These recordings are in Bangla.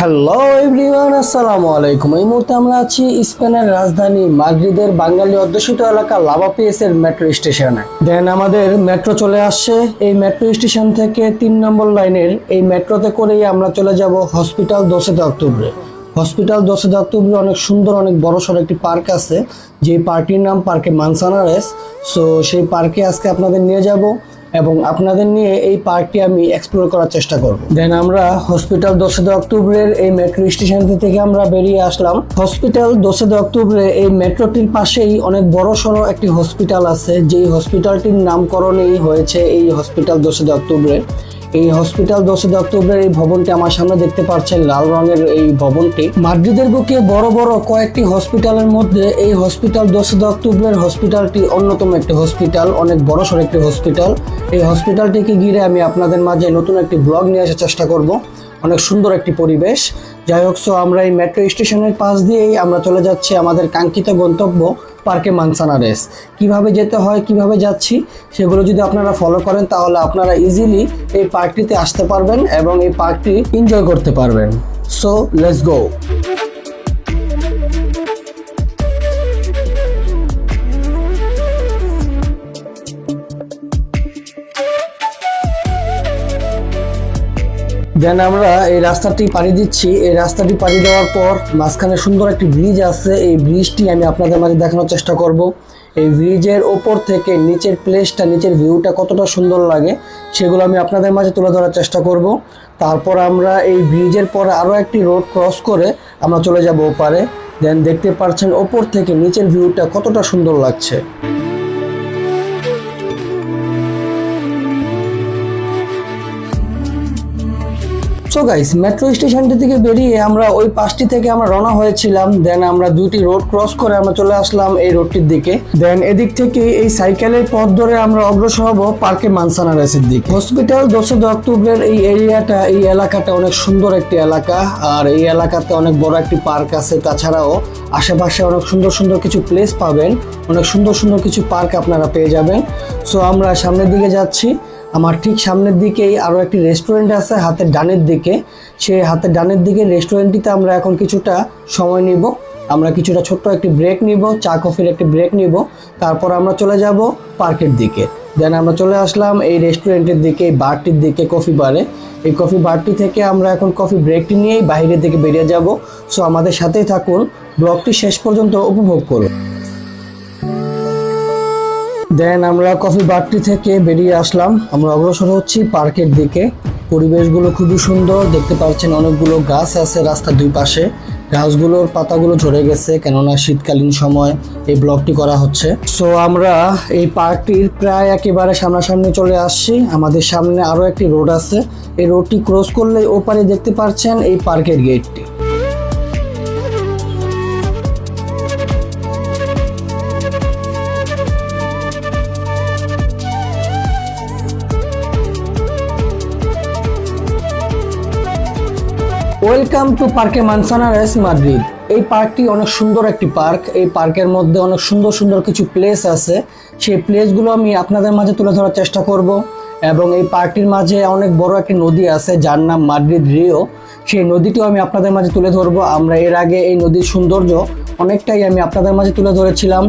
হ্যালো এভরিওয়ান আসসালামু আলাইকুম। এই মুহূর্তে আমরা আছি স্পেনের রাজধানী মাদ্রিদের বাঙালি অধ্যুষিত এলাকা লাভাপিএস এর মেট্রো স্টেশনে। দেন আমাদের মেট্রো চলে আসছে। এই মেট্রো স্টেশন থেকে তিন নম্বর লাইনের এই মেট্রোতে করেই আমরা চলে যাব হসপিটাল দোসেদ অক্টোবরে। হসপিটাল দোসেদ অক্টোবরে অনেক সুন্দর, অনেক বড় সড়ো একটি পার্ক আছে। যে পার্কটির নাম পার্কে মানসানারেস। সো সেই পার্কে আজকে আপনাদের নিয়ে যাব। এবং আপনাদের নিয়ে এই পার্কটি আমি এক্সপ্লোর করার চেষ্টা করব। দেন আমরা হসপিটাল দোসেদা অক্টোবরের এই মেট্রো স্টেশন থেকে আমরা বেরিয়ে আসলাম। হসপিটাল দোসেদা অক্টোবরে এই মেট্রোটির পাশেই অনেক বড় সড়ো একটি হসপিটাল আছে। যেই হসপিটালটির নামকরণেই হয়েছে এই হসপিটাল দোসেদা অক্টোবরে এই হসপিটাল দশই অক্টোবরের এই ভবনটি আমার সামনে দেখতে পাচ্ছেন লাল রঙের এই ভবনটি। মাদ্রিদের বুকে বড় বড় কয়েকটি হসপিটালের মধ্যে এই হসপিটাল দশই অক্টোবরের হসপিটালটি অন্যতম একটি হসপিটাল, অনেক বড় সড় একটি হসপিটাল। এই হসপিটালটিকে ঘিরে আমি আপনাদের মাঝে নতুন একটি ব্লগ নিয়ে আসার চেষ্টা করব। অনেক সুন্দর একটি পরিবেশ। যাই হোক সো আমরা এই মেট্রো স্টেশনের পাশ দিয়েই আমরা চলে যাচ্ছি আমাদের কাঙ্ক্ষিত গন্তব্য, পার্কে মানসানা রেস। কীভাবে যেতে হয়, কীভাবে যাচ্ছি, সেগুলো যদি আপনারা ফলো করেন, তাহলে আপনারা ইজিলি এই পার্কটিতে আসতে পারবেন এবং এই পার্কটি এনজয় করতে পারবেন। সো লেটস গো দেন আমরা এই রাস্তাটি পাড়ি দিচ্ছি। এই রাস্তাটি পাড়ি দেওয়ার পর মাঝখানে সুন্দর একটি ব্রিজ আছে। এই ব্রিজটি আমি আপনাদের মাঝে দেখানোর চেষ্টা করব। এই ব্রিজের ওপর থেকে নিচের প্লেসটা নিচের ভিউটা কতটা সুন্দর লাগে, সেগুলো আমি আপনাদের মাঝে তুলে ধরার চেষ্টা করব। তারপর আমরা এই ব্রিজের পরে আরও একটি রোড ক্রস করে আমরা চলে যাব ওপারে। দেন দেখতে পাচ্ছেন ওপর থেকে নিচের ভিউটা কতটা সুন্দর লাগছে। সো গাইস মেট্রো স্টেশনটি থেকে বেরিয়ে আমরা ওই পাশটি থেকে আমরা রওনা হয়েছিলাম। দেন আমরা দুটি রোড ক্রস করে আমরা চলে আসলাম এই রোডটির দিকে। দেন এদিক থেকে এই সাইকেলের পথ ধরে আমরা অগ্রসর হব পার্কে মানসানারেসের দিকে। হসপিটাল দোসদ অক্টোবরের এই এরিয়াটা এই এলাকাটা অনেক সুন্দর একটি এলাকা। আর এই এলাকাতে অনেক বড় একটি পার্ক আছে। তাছাড়াও আশেপাশে অনেক সুন্দর সুন্দর কিছু প্লেস পাবেন। অনেক সুন্দর সুন্দর কিছু পার্ক আপনারা পেয়ে যাবেন। সো আমরা সামনের দিকে যাচ্ছি। আমার ঠিক সামনের দিকেই আরও একটি রেস্টুরেন্ট আছে, হাতের ডানের দিকে। সেই হাতের ডানের দিকে রেস্টুরেন্টটিতে আমরা এখন কিছুটা সময় নিব। আমরা কিছুটা ছোট্ট একটি ব্রেক নিব, চা কফির একটি ব্রেক নিব। তারপর আমরা চলে যাব পার্কের দিকে। দেন আমরা চলে আসলাম এই রেস্টুরেন্টের দিকে, এই বারটির দিকে কফি বারে এই কফি বারটি থেকে আমরা এখন কফি ব্রেকটি নিয়েই বাইরের দিকে বেরিয়ে যাব। সো আমাদের সাথেই থাকুন। ব্লগটি শেষ পর্যন্ত উপভোগ করুন। দেন আমরা কফি বারটি থেকে বেরিয়ে আসলাম। আমরা অগ্রসর হচ্ছি পার্কের দিকে। পরিবেশগুলো খুবই সুন্দর। দেখতে পাচ্ছেন অনেকগুলো গাছ আছে রাস্তার দুই পাশে। গাছগুলোর পাতাগুলো ঝরে গেছে কেননা শীতকালীন সময় এই ব্লকটি করা হচ্ছে। সো আমরা এই পার্কটির প্রায় একেবারে সামনাসামনি চলে আসছি। আমাদের সামনে আরও একটি রোড আছে। এই রোডটি ক্রস করলে ওপারে দেখতে পাচ্ছেন এই পার্কের গেটটি ওয়েলকাম টু পার্কে মানসানা মানসানারেস মাদ্রিদ এই পার্কটি অনেক সুন্দর একটি পার্ক এই পার্কের মধ্যে অনেক সুন্দর সুন্দর কিছু প্লেস আছে। সেই প্লেসগুলো আমি আপনাদের মাঝে তুলে ধরার চেষ্টা করব। এবং এই পার্কটির মাঝে অনেক বড় একটি নদী আছে, যার নাম মাদ্রিদ রিও সেই নদীটিও আমি আপনাদের মাঝে তুলে ধরবো। আমরা এর আগে এই নদীর সৌন্দর্য অনেকটাই আমি আপনাদের মাঝে তুলে ধরেছিলাম।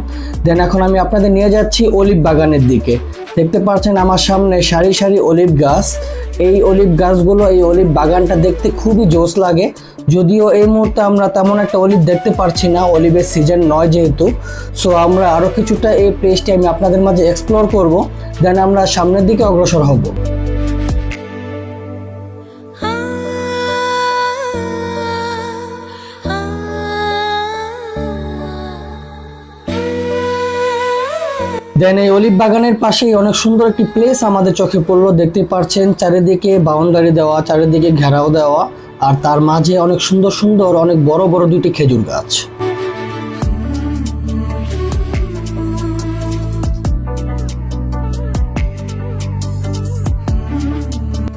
দেন এখন আমি আপনাদের নিয়ে যাচ্ছি অলিভ বাগানের দিকে। দেখতে পাচ্ছেন আমার সামনে সারি সারি অলিভ গাছ। এই অলিভ গাছগুলো, এই অলিভ বাগানটা দেখতে খুবই জোস লাগে। যদিও এই মুহূর্তে আমরা তেমন একটা অলিভ দেখতে পারছি না, অলিভের সিজন নয় যেহেতু। সো আমরা আরও কিছুটা এই প্লেসটি আমি আপনাদের মাঝে এক্সপ্লোর করব। দেন আমরা সামনের দিকে অগ্রসর হব। দেন এই অলিভ বাগানের পাশেই অনেক সুন্দর একটি প্লেস আমাদের চোখে পড়ল। দেখতে পাচ্ছেন চারিদিকে বাউন্ডারি দেওয়া, চারিদিকে ঘেরাও দেওয়া, আর তার মাঝে অনেক সুন্দর সুন্দর, অনেক বড় বড় দুটি খেজুর গাছ।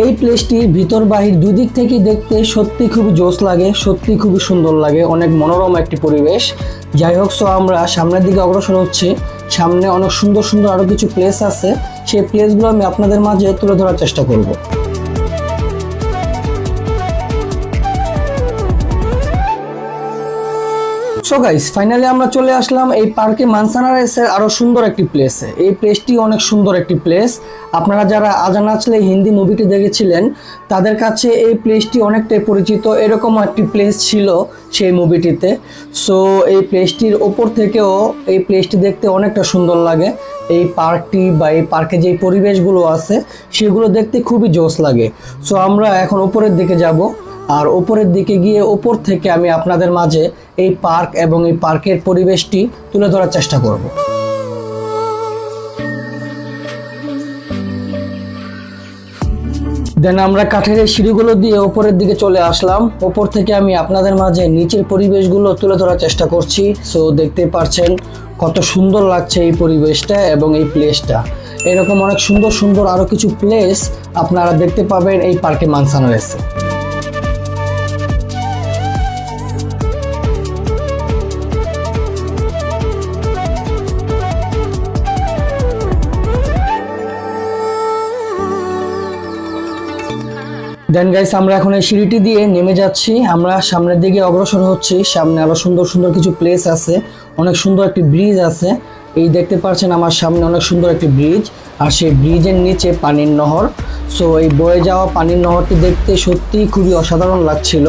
এই প্লেসটি ভিতর বাহির দুই দিক থেকে দেখতে সত্যি খুবই জোশ লাগে, সত্যি খুবই সুন্দর লাগে, অনেক মনোরম একটি পরিবেশ। যাই হোক সো আমরা সামনের দিকে অগ্রসর হচ্ছি। সামনে অনেক সুন্দর সুন্দর আরও কিছু প্লেস আছে। সেই প্লেসগুলো আমি আপনাদের মাঝে তুলে ধরার চেষ্টা করব। সো গাইস ফাইনালি আমরা চলে আসলাম এই পার্কে মানসানা রেসের আরও সুন্দর একটি প্লেসে এই প্লেসটি অনেক সুন্দর একটি প্লেস আপনারা যারা আজান নাচলে হিন্দি মুভিটি দেখেছিলেন, তাদের কাছে এই প্লেসটি অনেকটাই পরিচিত। এরকম একটি প্লেস ছিল সেই মুভিটিতে সো এই প্লেসটির ওপর থেকেও এই প্লেসটি দেখতে অনেকটা সুন্দর লাগে। এই পার্কটি বা এই পার্কে যে পরিবেশগুলো আছে, সেগুলো দেখতে খুবই জোশ লাগে। সো আমরা এখন উপরের দিকে যাব। আর ওপরের দিকে গিয়ে ওপর থেকে আমি আপনাদের মাঝে এই পার্ক এবং এই পার্কের পরিবেশটি তুলে ধরার চেষ্টা করব। দেন আমরা কাঠের এই সিঁড়িগুলো দিয়ে ওপরের দিকে চলে আসলাম। ওপর থেকে আমি আপনাদের মাঝে নিচের পরিবেশগুলো তুলে ধরার চেষ্টা করছি। সো দেখতে পারছেন কত সুন্দর লাগছে এই পরিবেশটা এবং এই প্লেসটা এরকম অনেক সুন্দর সুন্দর আরও কিছু প্লেস আপনারা দেখতে পাবেন এই পার্কে মানসানো রয়েছে। দেন গাইস আমরা এখন এই সিঁড়িটি দিয়ে নেমে যাচ্ছি। আমরা সামনের দিকে অগ্রসর হচ্ছি। সামনে আরও সুন্দর সুন্দর কিছু প্লেস আছে। অনেক সুন্দর একটি ব্রিজ আছে। এই দেখতে পাচ্ছেন আমার সামনে অনেক সুন্দর একটি ব্রিজ আর সেই ব্রিজের নিচে পানির নহর। সো এই বয়ে যাওয়া পানির নহরটি দেখতে সত্যিই খুবই অসাধারণ লাগছিল।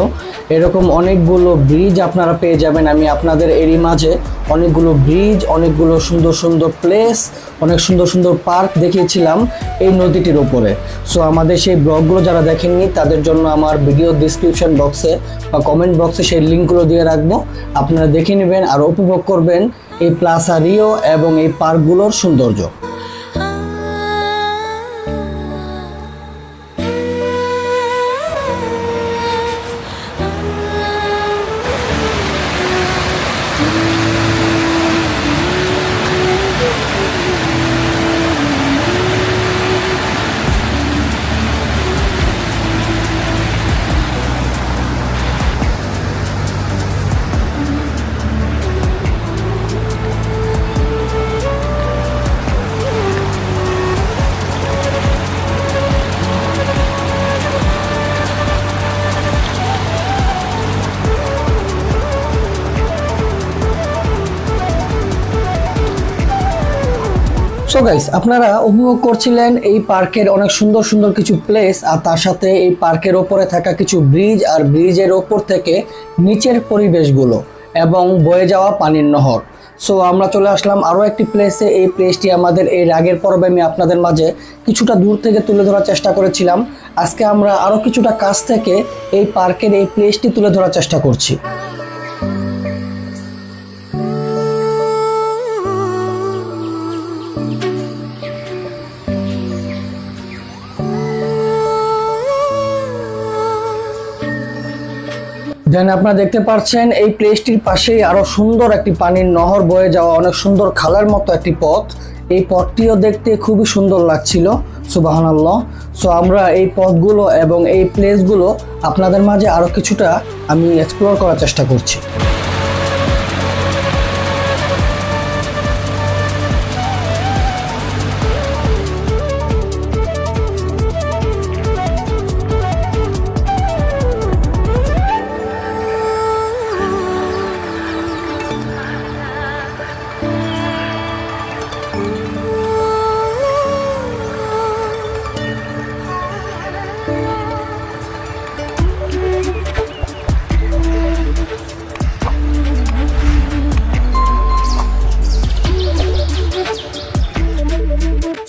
এরকম অনেকগুলো ব্রিজ আপনারা পেয়ে যাবেন। আমি আপনাদের এরই মাঝে অনেকগুলো ব্রিজ অনেকগুলো সুন্দর সুন্দর প্লেস অনেক সুন্দর সুন্দর পার্ক দেখিয়েছিলাম এই নদীটির ওপরে সো আমাদের সেই ব্লগগুলো যারা দেখেননি, তাদের জন্য আমার ভিডিও ডিসক্রিপশন বক্সে বা কমেন্ট বক্সে সেই লিঙ্কগুলো দিয়ে রাখব। আপনারা দেখে নেবেন আর উপভোগ করবেন। এই প্লাসারিও এবং এই পার্কগুলোর সৌন্দর্য। সো গাইস আপনারা উপভোগ করছিলেন এই পার্কের অনেক সুন্দর সুন্দর কিছু প্লেস আর তার সাথে এই পার্কের ওপরে থাকা কিছু ব্রিজ আর ব্রিজের ওপর থেকে নিচের পরিবেশগুলো এবং বয়ে যাওয়া পানির নহর। সো আমরা চলে আসলাম আরও একটি প্লেসে এই প্লেসটি আমাদের এই রাগের পর্বে আমি আপনাদের মাঝে কিছুটা দূর থেকে তুলে ধরার চেষ্টা করেছিলাম। আজকে আমরা আরও কিছুটা কাছ থেকে এই পার্কের এই প্লেসটি তুলে ধরার চেষ্টা করছি। দেন আপনারা দেখতে পাচ্ছেন এই প্লেসটির পাশেই আরও সুন্দর একটি পানির নহর বয়ে যাওয়া অনেক সুন্দর খালার মতো একটি পথ। এই পথটিও দেখতে খুবই সুন্দর লাগছিল সুবাহান আল্লাহ সো আমরা এই পথগুলো এবং এই প্লেসগুলো আপনাদের মাঝে আরও কিছুটা আমি এক্সপ্লোর করার চেষ্টা করছি।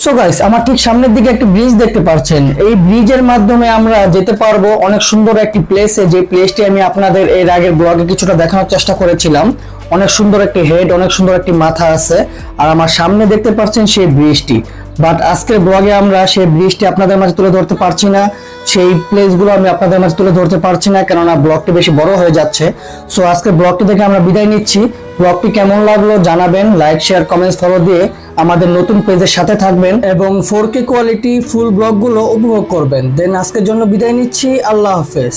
সো গাইস আমার ঠিক সামনের দিকে একটি ব্রিজ দেখতে পাচ্ছেন। এই ব্রিজের মাধ্যমে আমরা যেতে পারব অনেক সুন্দর একটি প্লেসে যে প্লেসটি আমি আপনাদের এর আগের ব্লগে কিছুটা দেখানোর চেষ্টা করেছিলাম। অনেক সুন্দর একটি হেড অনেক সুন্দর একটি মাথা আছে। আর আমার সামনে দেখতে পাচ্ছেন সেই ব্রিজটি বাট আজকের ব্লগে আমরা সেই ব্রিজটি আপনাদের মাঝে তুলে ধরতে পারছি না। সেই প্লেসগুলো আমি আপনাদের মাঝে তুলে ধরতে পারছি না, কেননা ব্লগটি বেশি বড় হয়ে যাচ্ছে। সো আজকের ব্লগটি দেখে আমরা বিদায় নিচ্ছি। ব্লগটি কেমন লাগল জানাবেন। লাইক শেয়ার কমেন্টস ফলো দিয়ে আমাদের নতুন পেজের সাথে থাকবেন এবং ফোর কে কোয়ালিটি ফুল ব্লগগুলো উপভোগ করবেন। দেন আজকের জন্য বিদায় নিচ্ছি। আল্লাহ হাফেজ।